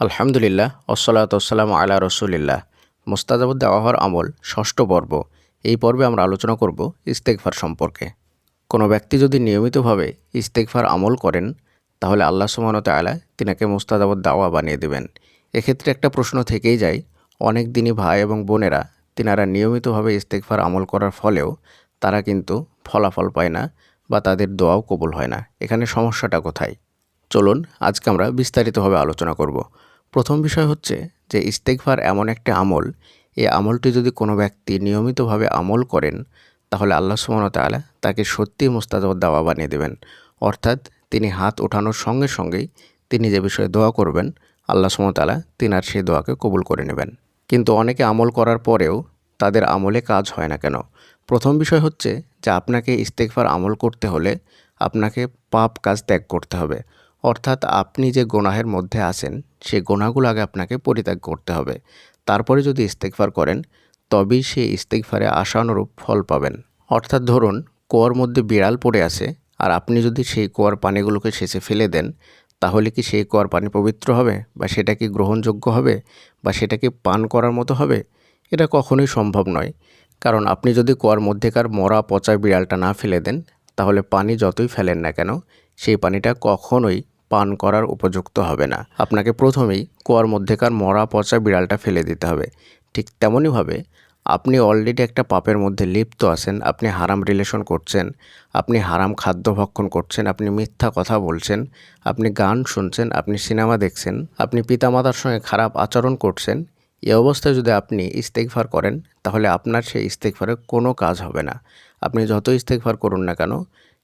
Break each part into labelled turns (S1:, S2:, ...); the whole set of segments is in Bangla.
S1: আলহামদুলিল্লাহ ওসলাত আলা রসুলিল্লাহ। মুস্তাজাবুদ দাওয়াহর আমল ষষ্ঠ পর্ব। এই পর্বে আমরা আলোচনা করব ইস্তেকফার সম্পর্কে। কোনো ব্যক্তি যদি নিয়মিতভাবে ইস্তেকফার আমল করেন, তাহলে আল্লাহ সুবহানাহু ওয়া তাআলা তিনাকে মুস্তাজাবুদ দাওয়া বানিয়ে দেবেন। এক্ষেত্রে একটা প্রশ্ন থেকেই যায়, অনেক দিনই ভাই এবং বোনেরা তিনারা নিয়মিতভাবে ইস্তেকফার আমল করার ফলেও তারা কিন্তু ফলাফল পায় না বা তাদের দোয়াও কবুল হয় না। এখানে সমস্যাটা কোথায়? চলুন আজকে আমরা বিস্তারিতভাবে আলোচনা করব। প্রথম বিষয় হচ্ছে যে ইস্তেকফার এমন একটা আমল, এই আমলটি যদি কোনো ব্যক্তি নিয়মিতভাবে আমল করেন, তাহলে আল্লাহ তাআলা তাকে সত্যি মুস্তাজাব দাওয়া বানিয়ে দেবেন। অর্থাৎ তিনি হাত ওঠানোর সঙ্গে সঙ্গেই তিনি যে বিষয়ে দোয়া করবেন, আল্লাহ তাআলা তিনার সেই দোয়াকে কবুল করে নেবেন। কিন্তু অনেকে আমল করার পরেও তাদের আমলে কাজ হয় না কেন? প্রথম বিষয় হচ্ছে যে আপনাকে ইস্তেকফার আমল করতে হলে আপনাকে পাপ কাজ ত্যাগ করতে হবে। অর্থাৎ আপনি যে গোনাহের মধ্যে আছেন সেই গোনাগুলো আগে আপনাকে পরিত্যাগ করতে হবে। তারপরে যদি ইস্তেকফার করেন, তবেই সেই ইস্তেকফারে আশানুরূপ ফল পাবেন। অর্থাৎ ধরুন, কুয়ার মধ্যে বিড়াল পড়ে আছে, আর আপনি যদি সেই কুয়ার পানিগুলোকে শেষে ফেলে দেন, তাহলে কি সেই কুয়ার পানি পবিত্র হবে? বা সেটা কি গ্রহণযোগ্য হবে? বা সেটা কি পান করার মতো হবে? এটা কখনোই সম্ভব নয়। কারণ আপনি যদি কুয়ার মধ্যেকার মরা পচা বিড়ালটা না ফেলে দেন, তাহলে পানি যতই ফেলেন না কেন, সেই পানিটা কখনোই পান করার উপযুক্ত হবে না। আপনাকে প্রথমেই কুয়ার মধ্যেকার মরা পচা বিড়ালটা ফেলে দিতে হবে। ঠিক তেমনইভাবে আপনি অলরেডি একটা পাপের মধ্যে লিপ্ত আছেন, আপনি হারাম রিলেশন করছেন, আপনি হারাম খাদ্য ভক্ষণ করছেন, আপনি মিথ্যা কথা বলছেন, আপনি গান শুনছেন, আপনি সিনেমা দেখছেন, আপনি পিতামাতার সঙ্গে খারাপ আচরণ করছেন, এ অবস্থায় যদি আপনি ইস্তেকফার করেন, তাহলে আপনার সেই ইস্তেকফারে কোনো কাজ হবে না। আপনি যত ইস্তেকফার করুন না কেন,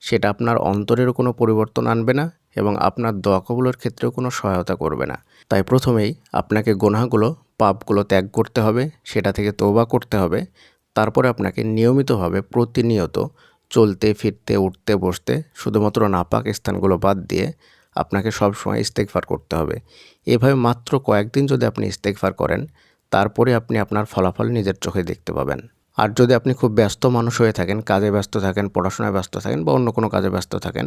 S1: সেটা আপনার অন্তরেরও কোনো পরিবর্তন আনবে না এবং আপনার দোয়া কবুলের ক্ষেত্রেও কোনো সহায়তা করবে না। তাই প্রথমেই আপনাকে গোনাগুলো পাপগুলো ত্যাগ করতে হবে, সেটা থেকে তৌবা করতে হবে। তারপরে আপনাকে নিয়মিতভাবে প্রতিনিয়ত চলতে, ফিরতে, উঠতে, বসতে, শুধুমাত্র নাপাক স্থানগুলো বাদ দিয়ে আপনাকে সবসময় ইস্তেকফার করতে হবে। এভাবে মাত্র কয়েকদিন যদি আপনি ইস্তেকফার করেন, তারপরে আপনি আপনার ফলাফল নিজের চোখে দেখতে পাবেন। আর যদি আপনি খুব ব্যস্ত মানুষ হয়ে থাকেন, কাজে ব্যস্ত থাকেন, পড়াশোনায় ব্যস্ত থাকেন বা অন্য কোনো কাজে ব্যস্ত থাকেন,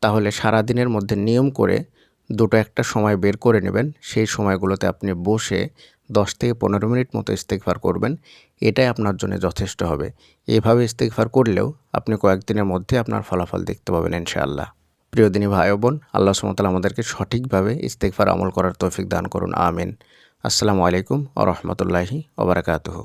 S1: তাহলে সারা দিনের মধ্যে নিয়ম করে দুটো একটা সময় বের করে নেবেন। সেই সময়গুলোতে আপনি বসে দশ থেকে পনেরো মিনিট মতো ইস্তেকফার করবেন। এটাই আপনার জন্য যথেষ্ট হবে। এভাবে ইস্তেকফার করলেও আপনি কয়েকদিনের মধ্যে আপনার ফলাফল দেখতে পাবেন ইনশাআল্লাহ। প্রিয় দিনী ভাই ও বোন, আল্লাহ সুমতাল আমাদেরকে সঠিকভাবে ইস্তেকফার আমল করার তৌফিক দান করুন। আমিন। আসসালামু আলাইকুম আ রহমতুল্লাহি ওবরাকাতুহু